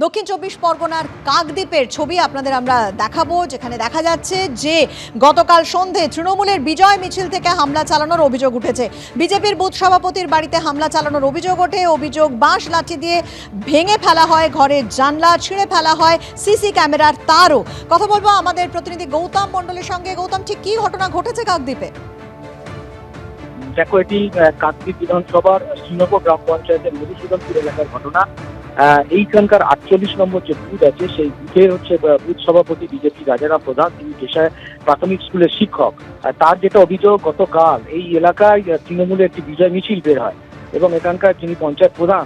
দক্ষিণ চব্বিশ পরগনার কাকদ্বীপের ছবি আপনাদের আমরা দেখাবো, যেখানে দেখা যাচ্ছে যে গতকাল সন্ধে তৃণমূলের বিজয় মিছিল থেকে হামলা চালানোর অভিযোগ উঠেছে। বিজেপির বুথ সভাপতির বাড়িতে হামলা চালানোর অভিযোগ ওঠে। অভিযোগ বাঁশ লাঠি দিয়ে ভেঙে ফেলা হয় ঘরের জানলা ছিঁড়ে ফেলা হয়, সিসি ক্যামেরার তারও। কথা বলব আমাদের প্রতিনিধি গৌতম মণ্ডলের সঙ্গে। গৌতম, ঠিক কী ঘটনা ঘটেছে কাকদ্বীপে? দেখো, এটি কাকদ্বীপ বিধানসভার শ্রীনগর গ্রাম পঞ্চায়েতের মধুসূদনপুর এলাকার ঘটনা। এইখানকার আটচল্লিশ নম্বর যে বুথ আছে, সেই বুথের হচ্ছে বুথ সভাপতি বিজেপি রাজারাম প্রধান, তিনি পেশায় প্রাথমিক স্কুলের শিক্ষক। তার যেটা অভিযোগ, গতকাল এই এলাকায় তৃণমূলের একটি বিজয় মিছিল বের হয় এবং এখানকার যিনি পঞ্চায়েত প্রধান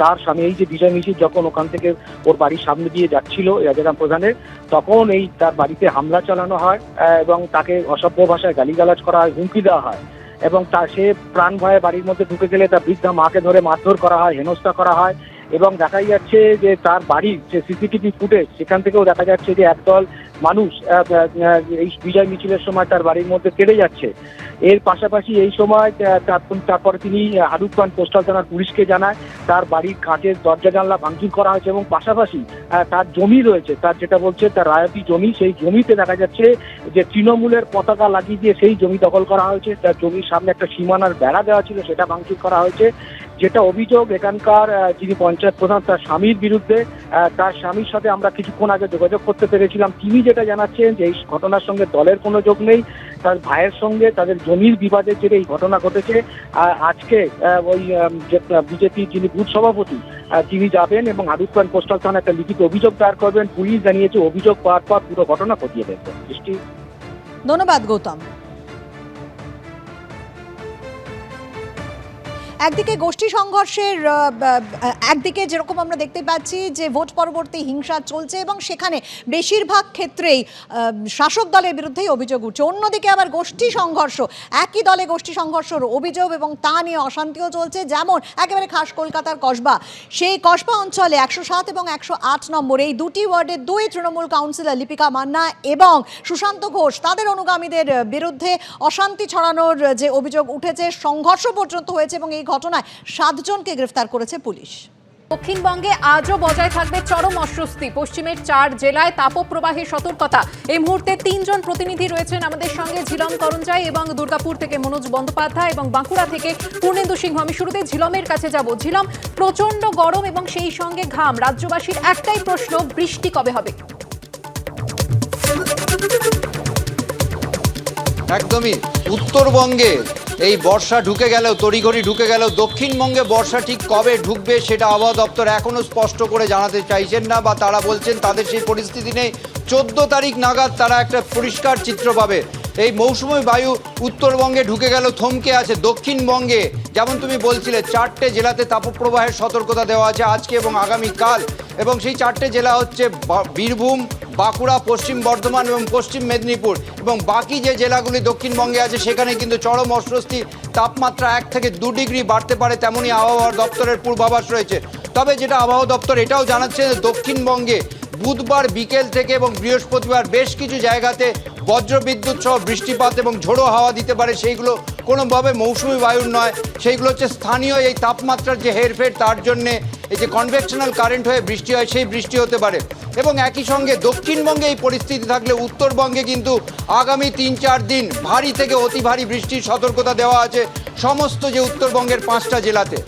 তার স্বামী, এই যে বিজয় মিছিল যখন ওখান থেকে ওর বাড়ির সামনে দিয়ে যাচ্ছিল রাজারাম প্রধানের, তখন এই তার বাড়িতে হামলা চালানো হয় এবং তাকে অসভ্য ভাষায় গালিগালাজ করা হয়, হুমকি দেওয়া হয় এবং তা সে প্রাণ ভয়ে বাড়ির মধ্যে ঢুকে গেলে তার বৃদ্ধা মাকে ধরে মারধর করা হয়, হেনস্থা করা হয় এবং দেখাই যাচ্ছে যে তার বাড়ির যে সিসিটিভি ফুটেজ, সেখান থেকেও দেখা যাচ্ছে যে একদল মানুষ এই বিজয় মিছিলের সময় তার বাড়ির মধ্যে কেটে যাচ্ছে। এর পাশাপাশি এই সময় তারপর- তিনি হারুক খান পোস্টাল থানার পুলিশকে জানায়, তার বাড়ির কাঁচের দরজা জানলা ভাঙচুর করা হয়েছে এবং পাশাপাশি তার জমি রয়েছে, তার যেটা বলছে, তার রায়তি জমি, সেই জমিতে দেখা যাচ্ছে যে তৃণমূলের পতাকা লাগিয়ে দিয়ে সেই জমি দখল করা হয়েছে। তার জমির সামনে একটা সীমানার বেড়া দেওয়া ছিল, সেটা ভাঙচুর করা হয়েছে। যেটা অভিযোগ এখানকার যিনি পঞ্চায়েত প্রধান, তার স্বামীর বিরুদ্ধে তার স্বামীর সাথে আমরা কিছুক্ষণ আগে যোগাযোগ করতে পেরেছিলাম। তিনি যেটা জানাচ্ছেন যে এই ঘটনার সঙ্গে দলের কোনো যোগ নেই। তার ভাইয়ের সঙ্গে তাদের জমির বিবাদের জেরে এই ঘটনা ঘটেছে। আজকে ওই বিজেপি যিনি বুথ সভাপতি তিনি যাবেন এবং আদিত খান পোস্টাল থানায় একটা লিখিত অভিযোগ দায়ের করবেন। পুলিশ জানিয়েছে অভিযোগ পাওয়ার পর পুরো ঘটনা খতিয়ে দেখবেন। দৃষ্টি ধন্যবাদ, গৌতম। একদিকে গোষ্ঠী সংঘর্ষের একদিকে যেরকম আমরা দেখতে পাচ্ছি যে ভোট পরবর্তী হিংসা চলছে এবং সেখানে বেশিরভাগ ক্ষেত্রেই শাসক দলের বিরুদ্ধেই অভিযোগ উঠছে। অন্যদিকে আবার গোষ্ঠী সংঘর্ষ, একই দলে গোষ্ঠী সংঘর্ষের অভিযোগ এবং তা নিয়ে অশান্তিও চলছে। যেমন একেবারে খাস কলকাতার কসবা। সেই কসবা অঞ্চলে একশো সাত এবং একশো আট নম্বর, এই দুটি ওয়ার্ডের দুই তৃণমূল কাউন্সিলর লিপিকা মান্না এবং সুশান্ত ঘোষ, তাদের অনুগামীদের বিরুদ্ধে অশান্তি ছড়ানোর যে অভিযোগ উঠেছে, সংঘর্ষ পর্যন্ত হয়েছে এবং এই ঘটনায় সাতজনকে গ্রেফতার করেছে পুলিশ। দক্ষিণবঙ্গে আজও বজায় থাকবে চরম অস্বস্তি। পশ্চিমের চার জেলায় তাপপ্রবাহের সতর্কতা। এই মুহূর্তে তিনজন প্রতিনিধি রয়েছেন আমাদের সঙ্গে ঝিলম করঞ্জাই এবং দুর্গাপুর থেকে মনোজ বন্দ্যোপাধ্যায় এবং বাঁকুড়া থেকে পূর্ণেন্দু সিংহ। আমি শুরুতে ঝিলমের কাছে যাব। ঝিলম প্রচণ্ড গরম এবং সেই সঙ্গে ঘাম। রাজ্যবাসীর একটাই প্রশ্ন বৃষ্টি কবে হবে? একদমই। উত্তরবঙ্গে এই বর্ষা ঢুকে গেলেও, তড়িঘড়ি ঢুকে গেলেও, দক্ষিণবঙ্গে বর্ষা ঠিক কবে ঢুকবে সেটা আবহাওয়া দপ্তর এখনও স্পষ্ট করে জানাতে চাইছেন না বা তারা বলছেন তাদের সেই পরিস্থিতি নেই। চোদ্দ তারিখ নাগাদ তারা একটা পরিষ্কার চিত্র পাবে। এই মৌসুমী বায়ু উত্তরবঙ্গে ঢুকে গেল থমকে আছে। দক্ষিণবঙ্গে, যেমন তুমি বলছিলে, চারটে জেলাতে তাপপ্রবাহের সতর্কতা দেওয়া আছে আজকে এবং আগামীকাল। এবং সেই চারটে জেলা হচ্ছে বীরভূম বাঁকুড়া, পশ্চিম বর্ধমান এবং পশ্চিম মেদিনীপুর এবং বাকি যে জেলাগুলি দক্ষিণবঙ্গে আছে, সেখানে কিন্তু চরম অস্বস্তি, তাপমাত্রা এক থেকে দু ডিগ্রি বাড়তে পারে তেমনই আবহাওয়া দপ্তরের পূর্বাভাস রয়েছে। তবে যেটা আবহাওয়া দপ্তর এটাও জানাচ্ছে যে দক্ষিণবঙ্গে বুধবার বিকেল থেকে এবং বৃহস্পতিবার বেশ কিছু জায়গাতে বজ্রবিদ্যুৎ সহ বৃষ্টিপাত এবং ঝোড়ো হাওয়া দিতে পারে, সেইগুলো কোনোভাবে মৌসুমি বায়ুর নয়। সেইগুলো হচ্ছে স্থানীয় এই তাপমাত্রার যে হেরফের, তার জন্যে এই যে কনভেকশনাল কারেন্ট হয়ে বৃষ্টি হয় সেই বৃষ্টি হতে পারে। এবং একই সঙ্গে দক্ষিণবঙ্গে এই পরিস্থিতি থাকলে উত্তরবঙ্গে কিন্তু আগামী তিন চার দিন ভারী থেকে অতি ভারী বৃষ্টির সতর্কতা দেওয়া আছে সমস্ত যে উত্তরবঙ্গের পাঁচটা জেলাতে।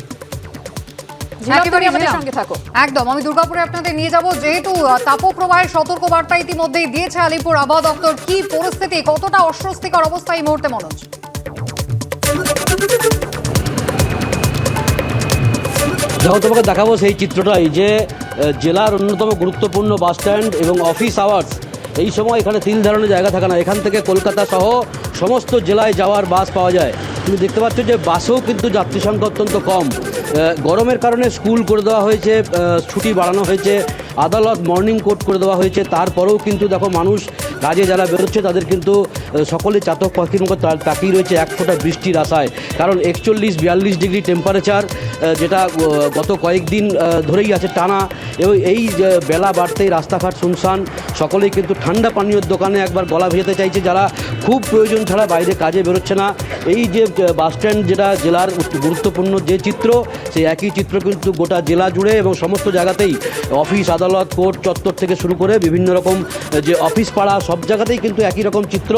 একদম আমি দুর্গাপুরে আপনাদের নিয়ে যাব। যেহেতু তাপপ্রবাহের সতর্কবার্তা ইতিমধ্যেই দিয়েছে আলিপুর আবহাওয়া দপ্তর। কি পরিস্থিতি কতটা অস্বস্তিকর অবস্থা এই মুহূর্তে মনোজ? যখন তোমাকে দেখাবো সেই চিত্রটাই যে জেলার অন্যতম গুরুত্বপূর্ণ বাস স্ট্যান্ড এবং অফিস আওয়ার্স। এই সময় এখানে তিল ধরনের জায়গা থাকে না। এখান থেকে কলকাতা সহ সমস্ত জেলায় যাওয়ার বাস পাওয়া যায়। তুমি দেখতে পাচ্ছ যে বাসেও কিন্তু যাত্রী সংখ্যা অত্যন্ত কম। গরমের কারণে স্কুল করে দেওয়া হয়েছে ছুটি বাড়ানো হয়েছে, আদালত মর্নিং কোর্ট করে দেওয়া হয়েছে। তারপরেও কিন্তু দেখো মানুষ কাজে যারা বেরোচ্ছে, তাদের কিন্তু সকলে চাতক পাখির মতো তাকিয়ে রয়েছে এক ফোঁটা বৃষ্টির আশায়। কারণ একচল্লিশ, বিয়াল্লিশ ডিগ্রি টেম্পারেচার যেটা গত কয়েকদিন ধরেই আছে টানা। এবং এই বেলা বাড়তেই রাস্তাঘাট শুনশান। সকলেই কিন্তু ঠান্ডা পানীয় দোকানে একবার গলা ভেজাতে চাইছে যারা খুব প্রয়োজন ছাড়া বাইরে কাজে বেরোচ্ছে না। এই যে বাস স্ট্যান্ড যেটা জেলার গুরুত্বপূর্ণ যে চিত্র, সেই একই চিত্র কিন্তু গোটা জেলা জুড়ে এবং সমস্ত জায়গাতেই অফিস, আদালত, কোর্ট চত্বর থেকে শুরু করে বিভিন্ন রকম যে অফিস পাড়া, সব জায়গাতেই কিন্তু একই রকম চিত্র।